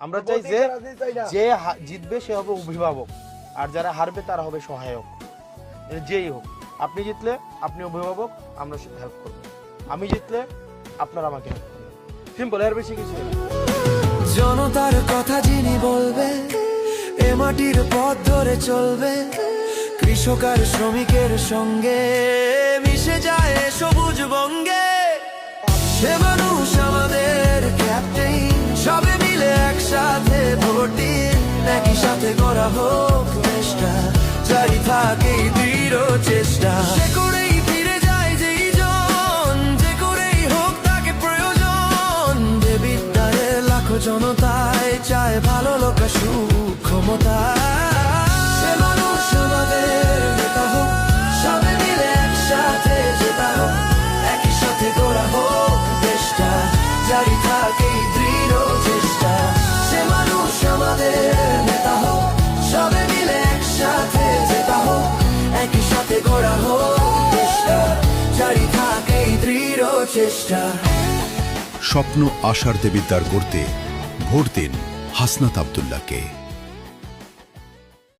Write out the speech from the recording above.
আমরা চাই যে যে জিতবে সে হবে অভিভাবক। আর যারা হারবে তারা হবে সহায়ক। যেই হোক। আপনি জিতলে আপনি অভিভাবক আমরা হেল্প করব। আমি জিতলে আপনারা আমাকে হেল্প করবেন। সিম্পল এর বেশি কিছু জনতার কথা যিনি বলবে এ মাটির পথ ধরে চলবে। কৃষক আর শ্রমিকের সঙ্গে মিশে যায় সবুজ বঙ্গে। সে মানুষ হোক চেষ্টা জারি থাকে দৃঢ় চেষ্টা। করেই যায় যেই যে করেই হোক তাকে প্রয়োজন। লাখো জনতায় চায় ভালো লোক সুখ থাকে দৃঢ় চেষ্টা স্বপ্ন আশার দেবিদ্বার করতে ভোট দিন হাসনাত আবদুল্লাহকে।